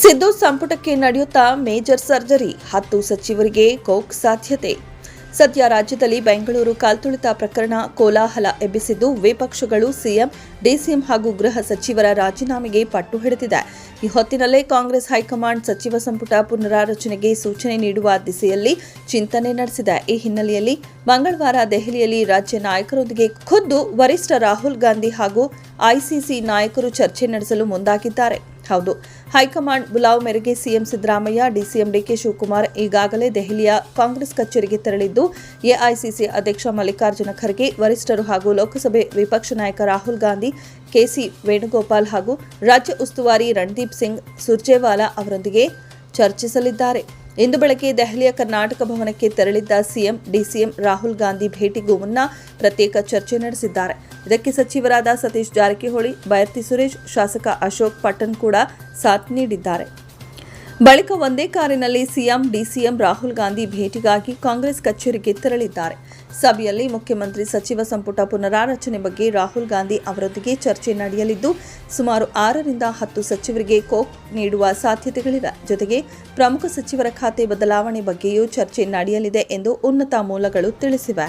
ಸಿದ್ದು ಸಂಪುಟಕ್ಕೆ ನಡೆಯುತ್ತಾ major surgery, ಹತ್ತು ಸಚಿವರಿಗೆ ಕೋಕ್ ಸಾಧ್ಯತೆ. ಸದ್ಯ ರಾಜ್ಯದಲ್ಲಿ ಬೆಂಗಳೂರು ಕಾಲ್ತುಳಿತ ಪ್ರಕರಣ ಕೋಲಾಹಲ ಎಬ್ಬಿಸಿದ್ದು, ವಿಪಕ್ಷಗಳು ಸಿಎಂ, ಡಿಸಿಎಂ ಹಾಗೂ ಗೃಹ ಸಚಿವರ ರಾಜೀನಾಮೆಗೆ ಪಟ್ಟು ಹಿಡಿದಿದೆ. ಈ ಹೊತ್ತಿನಲ್ಲೇ ಕಾಂಗ್ರೆಸ್ ಹೈಕಮಾಂಡ್ ಸಚಿವ ಸಂಪುಟ ಪುನರಾರಚನೆಗೆ ಸೂಚನೆ ನೀಡುವ ದಿಸೆಯಲ್ಲಿ ಚಿಂತನೆ ನಡೆಸಿದೆ. ಈ ಹಿನ್ನೆಲೆಯಲ್ಲಿ ಮಂಗಳವಾರ ದೆಹಲಿಯಲ್ಲಿ ರಾಜ್ಯ ನಾಯಕರೊಂದಿಗೆ ಖುದ್ದು ವರಿಷ್ಠ ರಾಹುಲ್ ಗಾಂಧಿ ಹಾಗೂ ಐಸಿಸಿ ನಾಯಕರು ಚರ್ಚೆ ನಡೆಸಲು ಮುಂದಾಗಿದ್ದಾರೆ. ಹೌದು, ಹೈಕಮಾಂಡ್ ಬುಲಾವ್ ಮೇರೆಗೆ CM Siddaramaiah, DCM DK Shivakumar ಈಗಾಗಲೇ ದೆಹಲಿಯ ಕಾಂಗ್ರೆಸ್ ಕಚೇರಿಗೆ ತೆರಳಿದ್ದು, ಎಐಸಿಸಿ ಅಧ್ಯಕ್ಷ ಮಲ್ಲಿಕಾರ್ಜುನ ಖರ್ಗೆ, ವರಿಷ್ಠರು ಹಾಗೂ ಲೋಕಸಭೆ ವಿಪಕ್ಷ ನಾಯಕ ರಾಹುಲ್ ಗಾಂಧಿ, ಕೆಸಿ ವೇಣುಗೋಪಾಲ್ ಹಾಗೂ ರಾಜ್ಯ ಉಸ್ತುವಾರಿ ರಣದೀಪ್ ಸಿಂಗ್ ಸುರ್ಜೇವಾಲಾ ಅವರೊಂದಿಗೆ ಚರ್ಚಿಸಲಿದ್ದಾರೆ. ಇಂದು ಬೆಳಗ್ಗೆ ದೆಹಲಿಯ ಕರ್ನಾಟಕ ಭವನಕ್ಕೆ ತೆರಳಿದ್ದ ಸಿಎಂ, ಡಿಸಿಎಂ ರಾಹುಲ್ ಗಾಂಧಿ ಭೇಟಿಗೂ ಮುನ್ನ ಪ್ರತ್ಯೇಕ ಚರ್ಚೆ ನಡೆಸಿದ್ದಾರೆ. ಇದಕ್ಕೆ ಸಚಿವರಾದ ಸತೀಶ್ ಜಾರಕಿಹೊಳಿ, ಬೈರ್ತಿ ಸುರೇಶ್, ಶಾಸಕ ಅಶೋಕ್ ಪಟ್ಟಣ್ ಕೂಡ ಸಾಥ್ ನೀಡಿದ್ದಾರೆ. ಬಳಿಕ ಒಂದೇ ಕಾರಿನಲ್ಲಿ ಸಿಎಂ, ಡಿಸಿಎಂ ರಾಹುಲ್ ಗಾಂಧಿ ಭೇಟಿಗಾಗಿ ಕಾಂಗ್ರೆಸ್ ಕಚೇರಿಗೆ ತೆರಳಿದ್ದಾರೆ. ಸಭೆಯಲ್ಲಿ ಮುಖ್ಯಮಂತ್ರಿ ಸಚಿವ ಸಂಪುಟ ಪುನರಾರಚನೆ ಬಗ್ಗೆ ರಾಹುಲ್ ಗಾಂಧಿ ಅವರೊಂದಿಗೆ ಚರ್ಚೆ ನಡೆಯಲಿದ್ದು, ಸುಮಾರು ಆರರಿಂದ ಹತ್ತು ಸಚಿವರಿಗೆ ಕೋಕ್ ನೀಡುವ ಸಾಧ್ಯತೆಗಳಿವೆ. ಜೊತೆಗೆ ಪ್ರಮುಖ ಸಚಿವರ ಖಾತೆ ಬದಲಾವಣೆ ಬಗ್ಗೆಯೂ ಚರ್ಚೆ ನಡೆಯಲಿದೆ ಎಂದು ಉನ್ನತ ಮೂಲಗಳು ತಿಳಿಸಿವೆ.